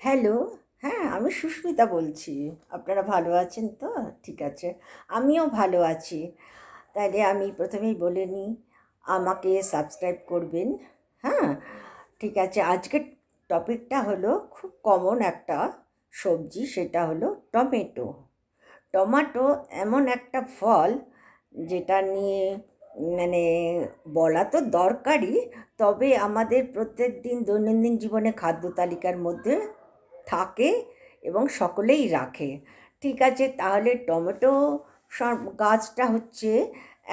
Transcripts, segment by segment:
Hello হ্যাঁ আমি সুস্মিতা বলছি। আপনারা ভালো আছেন তো? ঠিক আছে। আমিও ভালো আছি। তাহলে আমি প্রথমেই বলে নিই, আমাকে সাবস্ক্রাইব করবেন। হ্যাঁ ঠিক আছে। আজকের টপিকটা হলো খুব কমন একটা সবজি, সেটা হলো টমেটো। টমেটো এমন একটা ফল যেটা নিয়ে মানে বলা তো দরকারই, তবে আমাদের প্রত্যেক দিন দৈনন্দিন জীবনে খাদ্য তালিকার মধ্যে থাকে এবং সকলেই রাখে। ঠিক আছে, তাহলে টমেটো গাছটা হচ্ছে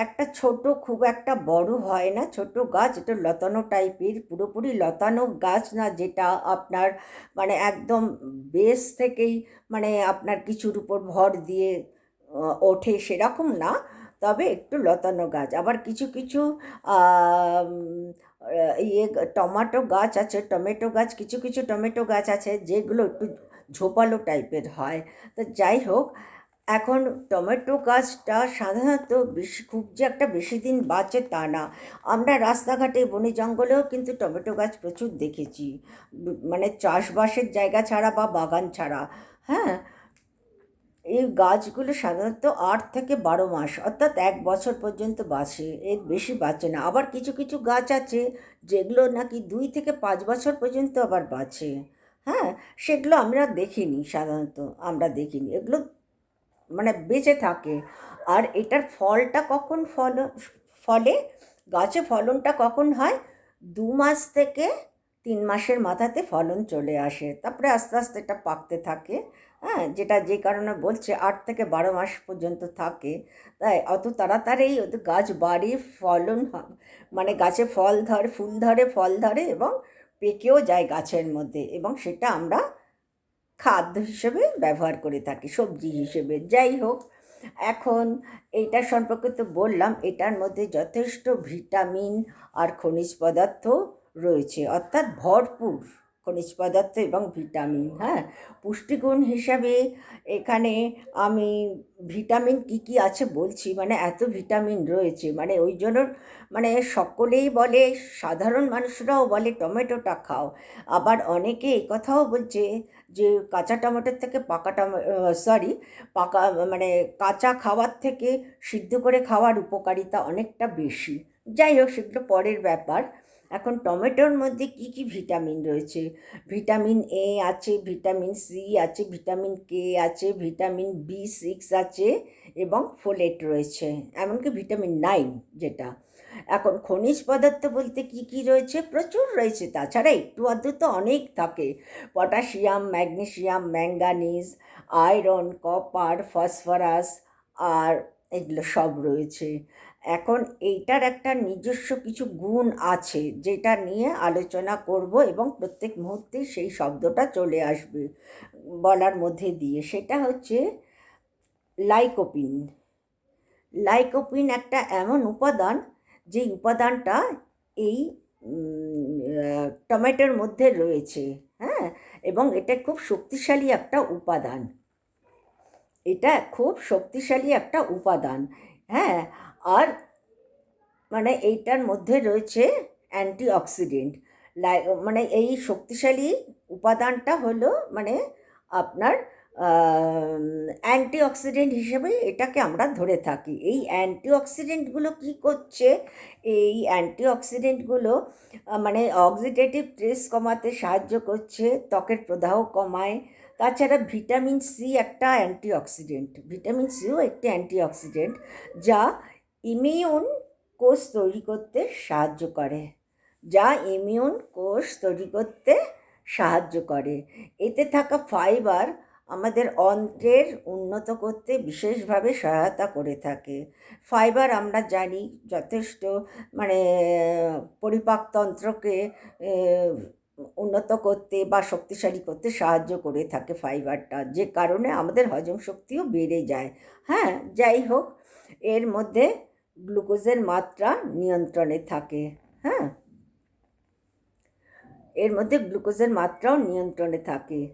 একটা ছোট, খুব একটা বড় হয় না, ছোট গাছ, এটা লতানো টাইপের, পুরোপুরি লতানো গাছ না, যেটা আপনার মানে একদম বেস থেকেই মানে আপনার কিছুর উপর ভর দিয়ে ওঠে সেরকম না, তবে একটু লতানো গাছ। আবার কিছু কিছু ইয়ে টমেটো গাছ আছে, টমেটো গাছ, কিছু কিছু টমেটো গাছ আছে, যেগুলো একটু ঝোপালো টাইপের হয়। তো যাই হোক, এখন টমেটো গাছটা সাধারণত বেশি, খুব যে একটা বেশি দিন বাঁচে তা না। আমরা রাস্তাঘাটে, বনে জঙ্গলেও কিন্তু টমেটো গাছ প্রচুর দেখেছি। মানে চাষবাসের জায়গা ছাড়া বা বাগান ছাড়া হ্যাঁ? এই গাছগুলো সাধারণত আট থেকে বারো মাস, অর্থাৎ এক বছর পর্যন্ত বাঁচে এর বেশি বাঁচে না। আবার কিছু কিছু গাছ আছে যেগুলো নাকি দুই থেকে পাঁচ বছর পর্যন্ত আবার বাঁচে। হ্যাঁ সেগুলো আমরা দেখিনি সাধারণত, আমরা দেখিনি। এগুলো মানে বেঁচে থাকে। আর এটার ফলটা কখন ফল, ফলে? গাছে ফলনটা কখন হয়? দু মাস থেকে তিন মাসের মাথাতে ফলন চলে আসে। তারপরে আস্তে আস্তে এটা পাকতে থাকে। হ্যাঁ যেটা যে কারণে বলছে আট থেকে বারো মাস পর্যন্ত থাকে। তাই অত তাড়াতাড়ি ওদের গাছ বাড়ে, ফলন মানে গাছে ফল ধরে, ফুল ধরে, ফল ধরে এবং পেকেও যায় গাছের মধ্যে এবং সেটা আমরা খাদ্য হিসেবে ব্যবহার করে থাকি, সবজি হিসেবে। যাই হোক, এখন এইটা সম্পর্কে তো বললাম, এটার মধ্যে যথেষ্ট ভিটামিন আর খনিজ পদার্থ রয়েছে, অর্থাৎ ভরপুর। খনিজ পদার্থ এবং ভিটামিন হ্যাঁ? পুষ্টিগুণ হিসাবে এখানে আমি ভিটামিন কি কি আছে বলছি? মানে এত ভিটামিন রয়েছে মানে ওই জন্য মানে সকলেই বলে, সাধারণ মানুষরাও বলে, টমেটোটা খাও। আবার অনেকে এই কথাও বলছে যে, কাঁচা টমেটোর থেকে পাকা টমে সরি পাকা মানে কাঁচা খাওয়ার থেকে সিদ্ধ করে খাওয়ার উপকারিতা অনেকটা বেশি। যাই হোক, সেগুলো পরের ব্যাপার। এখন টমেটোর মধ্যে কি কি ভিটামিন রয়েছে? ভিটামিন এ আছে, ভিটামিন সি আছে, ভিটামিন কে আছে, ভিটামিন বি সিক্স আছে এবং ফোলেট রয়েছে, এমনকি ভিটামিন নাইন যেটা। এখন খনিজ পদার্থ বলতে কি কি রয়েছে? প্রচুর রয়েছে, তাছাড়া একটু আধটু তো অনেক থাকে। Potassium magnesium manganese, iron, copper, phosphorus, আর এগুলো সব রয়েছে। এখন এইটার একটা নিজস্ব কিছু গুণ আছে যেটা নিয়ে আলোচনা করব এবং প্রত্যেক মুহূর্তেই সেই শব্দটা চলে আসবে বলার মধ্যে দিয়ে। সেটা হচ্ছে লাইকোপিন। লাইকোপিন একটা এমন উপাদান যে উপাদানটা এই টমেটোর মধ্যে রয়েছে হ্যাঁ? এবং এটা খুব শক্তিশালী একটা উপাদান। এটা খুব শক্তিশালী একটা উপাদান হ্যাঁ? আর মানে এইটার মধ্যে রয়েছে অ্যান্টিঅক্সিডেন্ট। লাই মানে এই শক্তিশালী উপাদানটা হলো মানে আপনার অ্যান্টিঅক্সিডেন্ট হিসেবে এটাকে আমরা ধরে থাকি। এই অ্যান্টিঅক্সিডেন্টগুলো কী করছে? এই অ্যান্টিঅক্সিডেন্টগুলো আহ, মানে অক্সিডেটিভ স্ট্রেস কমাতে সাহায্য করছে ত্বকের প্রদাহ কমায়। তাছাড়া ভিটামিন সি একটা অ্যান্টিঅক্সিডেন্ট। ভিটামিন সিও একটি অ্যান্টিঅক্সিডেন্ট যা ইমিউন কোষ তৈরি করতে সাহায্য করে, যা ইমিউন কোষ তৈরি করতে সাহায্য করে। এতে থাকা ফাইবার আমাদের অন্ত্রের উন্নত করতে বিশেষভাবে সহায়তা করে থাকে। ফাইবার আমরা জানি যথেষ্ট মানে পরিপাকতন্ত্রকে উন্নত করতে বা শক্তিশালী করতে সাহায্য করে থাকে ফাইবারটা, যে কারণে আমাদের হজম শক্তিও বেড়ে যায়। হ্যাঁ যাই হোক, এর মধ্যে গ্লুকোজের মাত্রা নিয়ন্ত্রণে থাকে হ্যাঁ? এর মধ্যে গ্লুকোজের মাত্রাও নিয়ন্ত্রণে থাকে।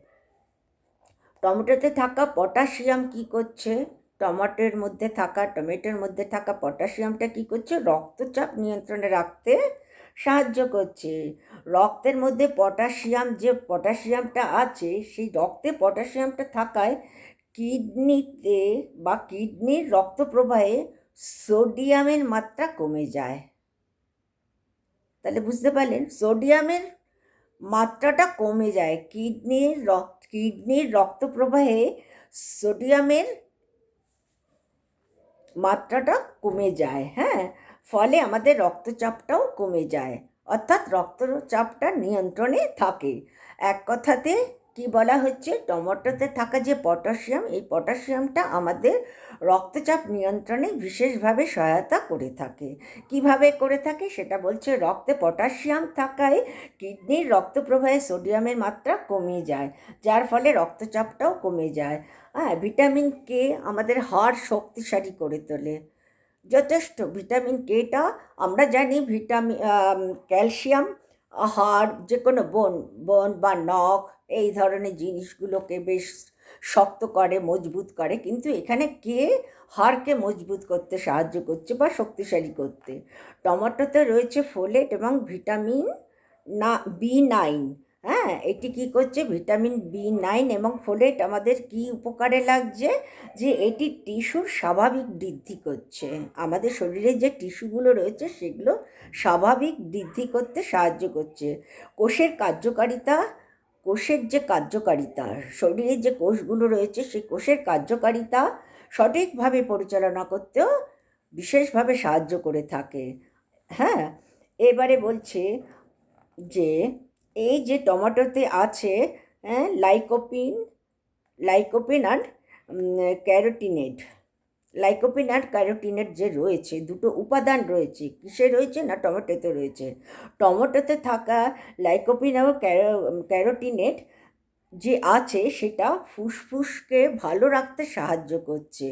টমেটোতে থাকা পটাশিয়াম কি করছে? টমেটোর মধ্যে থাকা, টমেটোর মধ্যে থাকা পটাশিয়ামটা কি করছে? রক্তচাপ নিয়ন্ত্রণে রাখতে সাহায্য করছে। রক্তের মধ্যে পটাশিয়াম যে পটাশিয়ামটা আছে, সেই রক্তে পটাশিয়ামটা থাকায় কিডনিতে বা কিডনির রক্ত প্রবাহে সোডিয়ামের মাত্রা কমে যায়। তাহলে বুঝতে পারলেন, সোডিয়ামের মাত্রাটা কমে যায়। কিডনির রক্ত কিডনির রক্ত প্রবাহে সোডিয়ামের মাত্রাটা কমে যায় হ্যাঁ? ফলে আমাদের রক্তচাপটাও কমে যায়। অর্থাৎ রক্তচাপটা নিয়ন্ত্রণে থাকে। এক কথাতে কি বলা হচ্ছে? টমেটোতে থাকা যে পটাশিয়াম, এই পটাশিয়ামটা আমাদের রক্তচাপ নিয়ন্ত্রণে বিশেষভাবে সহায়তা করে থাকে। কীভাবে করে থাকে? সেটা বলছে রক্তে পটাশিয়াম থাকায় কিডনির রক্ত প্রবাহে সোডিয়ামের মাত্রা কমে যায়, যার ফলে রক্তচাপটাও কমে যায়। হ্যাঁ ভিটামিন কে আমাদের হাড় শক্তিশালী করে তোলে। যথেষ্ট। ভিটামিন কেটা আমরা জানি ভিটামিন ক্যালসিয়াম, হাড় যে কোনো বোন বোন বা নখ এই ধরনের জিনিসগুলোকে বেশ শক্ত করে, মজবুত করে। কিন্তু এখানে কে? হাড়কে মজবুত করতে সাহায্য করছে বা শক্তিশালী করতে। টমেটোতে রয়েছে ফোলেট এবং ভিটামিন না বি নাইন হ্যাঁ এটি কী করছে? ভিটামিন বি নাইন এবং ফোলেট আমাদের কি উপকারে লাগছে? যে এটি টিস্যুর স্বাভাবিক বৃদ্ধি করছে। আমাদের শরীরে যে টিস্যুগুলো রয়েছে, সেগুলো স্বাভাবিক বৃদ্ধি করতে সাহায্য করছে। কোষের কার্যকারিতা কোষের যে কার্যকারিতা শরীরের যে কোষগুলো রয়েছে সেই কোষের কার্যকারিতা সঠিকভাবে পরিচালনা করতেও বিশেষভাবে সাহায্য করে থাকে। হ্যাঁ এবারে বলছে যে এই যে টমেটোতে আছে হ্যাঁ লাইকোপিন লাইকোপিন আর ক্যারোটিনেড লাইকোপিন আর ক্যারোটিনেড যে রয়েছে, দুটো উপাদান রয়েছে, কিসে রয়েছে না টমেটোতে রয়েছে? টমেটোতে থাকা লাইকোপিন এবং ক্যারোটিনেড যে আছে, সেটা ফুসফুসকে ভালো রাখতে সাহায্য করছে।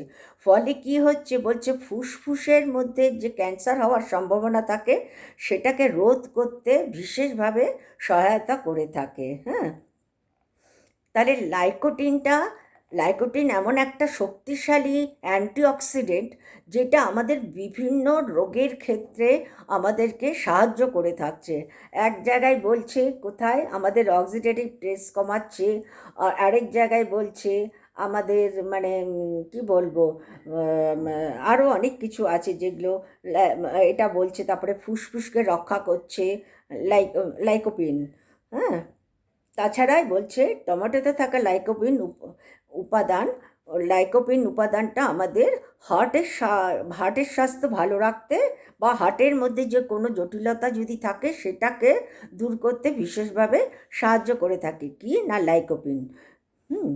ফলে কি হচ্ছে বলছে, ফুসফুসের মধ্যে যে ক্যান্সার হওয়ার সম্ভাবনা থাকে, সেটাকে রোধ করতে বিশেষভাবে সহায়তা করে থাকে হ্যাঁ? তাহলে লাইকোটিনটা লাইকোটিন এমন একটা শক্তিশালী অ্যান্টিঅক্সিডেন্ট যেটা আমাদের বিভিন্ন রোগের ক্ষেত্রে আমাদেরকে সাহায্য করে থাকছে। এক জায়গায় বলছে কোথায়? আমাদের অক্সিডেটিভ স্ট্রেস কমাচ্ছে। আর আরেক জায়গায় বলছে আমাদের মানে কি বলব আরও অনেক কিছু আছে যেগুলো এটা বলছে, তারপরে ফুসফুসকে রক্ষা করছে লাইক, লাইকোপিন। হ্যাঁ? তাছাড়াই বলছে টমেটোতে থাকা লাইকোপিন উপাদান, লাইকোপিন উপাদানটা আমাদের হার্টের হার্টের স্বাস্থ্য ভালো রাখতে বা হার্টের মধ্যে যে কোনো জটিলতা যদি থাকে সেটাকে দূর করতে বিশেষভাবে সাহায্য করে থাকে, কি না লাইকোপিন। হুম,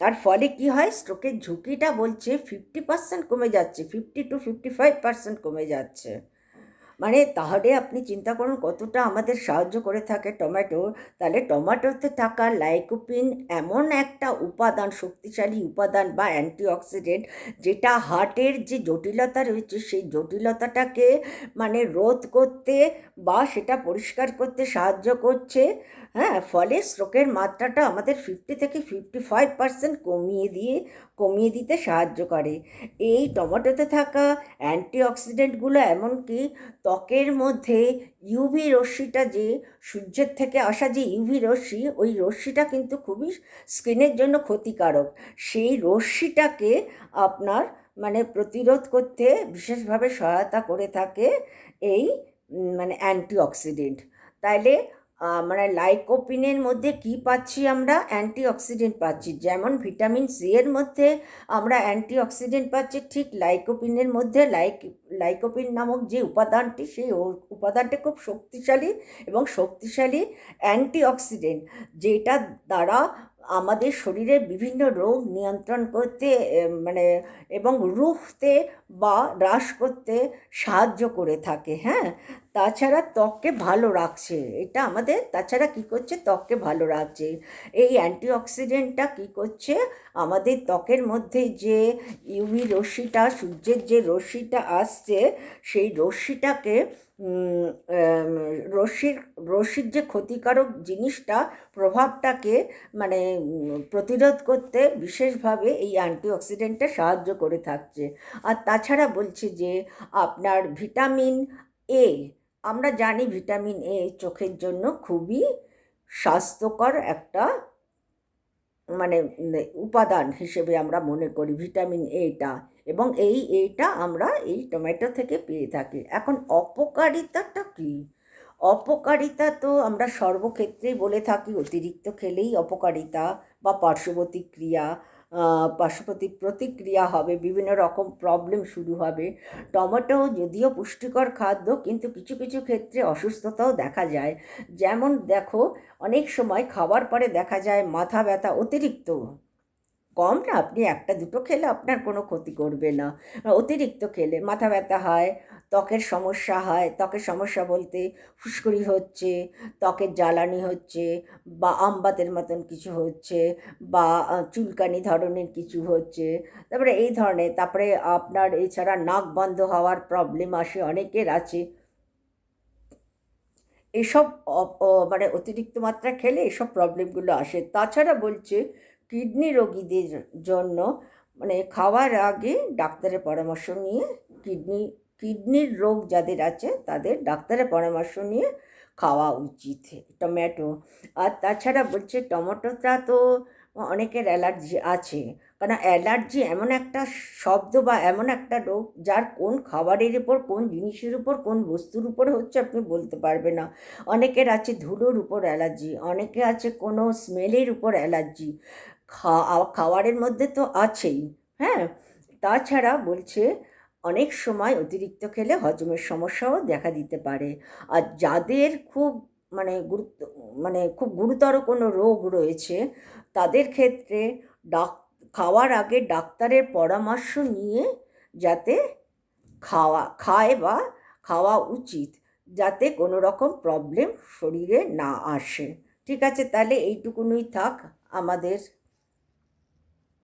তার ফলে কি হয়? স্ট্রোকের ঝুঁকিটা বলছে ফিফটি পার্সেন্ট কমে যাচ্ছে fifty two fifty five percent কমে যাচ্ছে। মানে তাহলে আপনি চিন্তা করুন কতটা আমাদের সাহায্য করে থাকে টমেটো। তাহলে টমেটোতে থাকা লাইকোপিন এমন একটা উপাদান, শক্তিশালী উপাদান বা অ্যান্টিঅক্সিডেন্ট যেটা হার্টের যে জটিলতা রয়েছে সেই জটিলতাটাকে মানে রোধ করতে বা সেটা পরিষ্কার করতে সাহায্য করছে। হ্যাঁ ফলে স্ট্রোকের মাত্রাটা আমাদের ফিফটি থেকে ফিফটি ফাইভ পার্সেন্ট কমিয়ে দিয়ে, কমিয়ে দিতে সাহায্য করে। এই টমেটোতে থাকা অ্যান্টিঅক্সিডেন্টগুলো এমনকি ত্বকের মধ্যে ইউভি রশ্মিটা যে, সূর্যের থেকে আসা যে ইউভি রশ্মি, ওই রশ্মিটা কিন্তু খুবই স্কিনের জন্য ক্ষতিকারক। সেই রশ্মিটাকে আপনার মানে প্রতিরোধ করতে বিশেষভাবে সহায়তা করে থাকে এই মানে অ্যান্টিঅক্সিডেন্ট। তাইলে মানে লাইকোপিনের মধ্যে কি পাচ্ছি আমরা? অ্যান্টিঅক্সিডেন্ট পাচ্ছি। যেমন ভিটামিন সি এর মধ্যে আমরা অ্যান্টিঅক্সিডেন্ট পাচ্ছি, ঠিক লাইকোপিনের মধ্যে লাইক, লাইকোপিন নামক যে উপাদানটি, সেই উপাদানটি খুব শক্তিশালী এবং শক্তিশালী অ্যান্টিঅক্সিডেন্ট, যেটা দ্বারা আমাদের শরীরে বিভিন্ন রোগ নিয়ন্ত্রণ করতে মানে এবং রুখতে বা হ্রাস করতে সাহায্য করে থাকে হ্যাঁ? তাছাড়া ত্বককে ভালো রাখছে, এটা আমাদের, তাছাড়া কী করছে? ত্বককে ভালো রাখছে। এই অ্যান্টিঅক্সিডেন্টটা কী করছে? আমাদের ত্বকের মধ্যে যে ইউভি রশ্মিটা, সূর্যের যে রশ্মিটা আসছে, সেই রশ্মিটাকে রশ্মির রশ্মির যে ক্ষতিকারক জিনিসটা, প্রভাবটাকে মানে প্রতিরোধ করতে বিশেষভাবে এই অ্যান্টিঅক্সিডেন্টটা সাহায্য করে থাকছে। আর তাছাড়া বলছি যে আপনার ভিটামিন এ আমরা জানি ভিটামিন এ চোখের জন্য খুবই স্বাস্থ্যকর একটা মানে উপাদান হিসেবে আমরা মনে করি ভিটামিন এটা এবং এই এটা আমরা এই টমেটো থেকে পেয়ে থাকি। এখন অপকারিতাটা কী? অপকারিতা তো আমরা সর্বক্ষেত্রেই বলে থাকি অতিরিক্ত খেলেই অপকারিতা বা পার্শ্বপ্রতিক্রিয়া আহ, পার্শ্বপ্রতি প্রতিক্রিয়া হবে, বিভিন্ন রকম প্রবলেম শুরু হবে। টমেটো যদিও পুষ্টিকর খাদ্য, কিন্তু কিছু কিছু ক্ষেত্রে অসুস্থতাও দেখা যায়। যেমন দেখো, অনেক সময় খাবার পরে দেখা যায় মাথা ব্যথা অতিরিক্ত। কম না, আপনি একটা দুটো খেলে আপনার কোনো ক্ষতি করবে না। অতিরিক্ত খেলে মাথা ব্যথা হয় ত্বকের সমস্যা হয়। ত্বকের সমস্যা বলতে ফুসকুড়ি হচ্ছে, ত্বকের জ্বালানি হচ্ছে বা আমবাতের মতন কিছু হচ্ছে বা চুলকানি ধরনের কিছু হচ্ছে। তারপরে এই ধরনের, তারপরে আপনার এছাড়া নাক বন্ধ হওয়ার প্রবলেম আসে, অনেকের আছে। এসব মানে অতিরিক্ত মাত্রা খেলে এসব প্রবলেমগুলো আসে। তাছাড়া বলছে কিডনি রোগীদের জন্য মানে খাওয়ার আগে ডাক্তারের পরামর্শ নিয়ে কিডনি কিডনির রোগ যাদের আছে, তাদের ডাক্তারের পরামর্শ নিয়ে খাওয়া উচিত। টমেটো। আর তাছাড়া বলছে টমেটোটা তো অনেকের অ্যালার্জি আছে। কারণ অ্যালার্জি এমন একটা শব্দ বা এমন একটা রোগ যার কোন খাবারের উপর, কোন জিনিসের উপর, কোন বস্তুর উপর হচ্ছে আপনি বলতে পারবেন না। অনেকের আছে ধুলোর উপর অ্যালার্জি, অনেকে আছে কোনো স্মেলের উপর অ্যালার্জি। খাওয়ারের মধ্যে তো আছেই হ্যাঁ? তাছাড়া বলছে অনেক সময় অতিরিক্ত খেলে হজমের সমস্যাও দেখা দিতে পারে। আর যাদের খুব মানে গুরুত্ব মানে খুব গুরুতর কোনো রোগ রয়েছে, তাদের ক্ষেত্রে ডাক, খাওয়ার আগে ডাক্তারের পরামর্শ নিয়ে যাতে খাওয়া, খায় বা খাওয়া উচিত, যাতে কোনো রকম প্রবলেম শরীরে না আসে। ঠিক আছে, তাহলে এইটুকুনই থাক আমাদের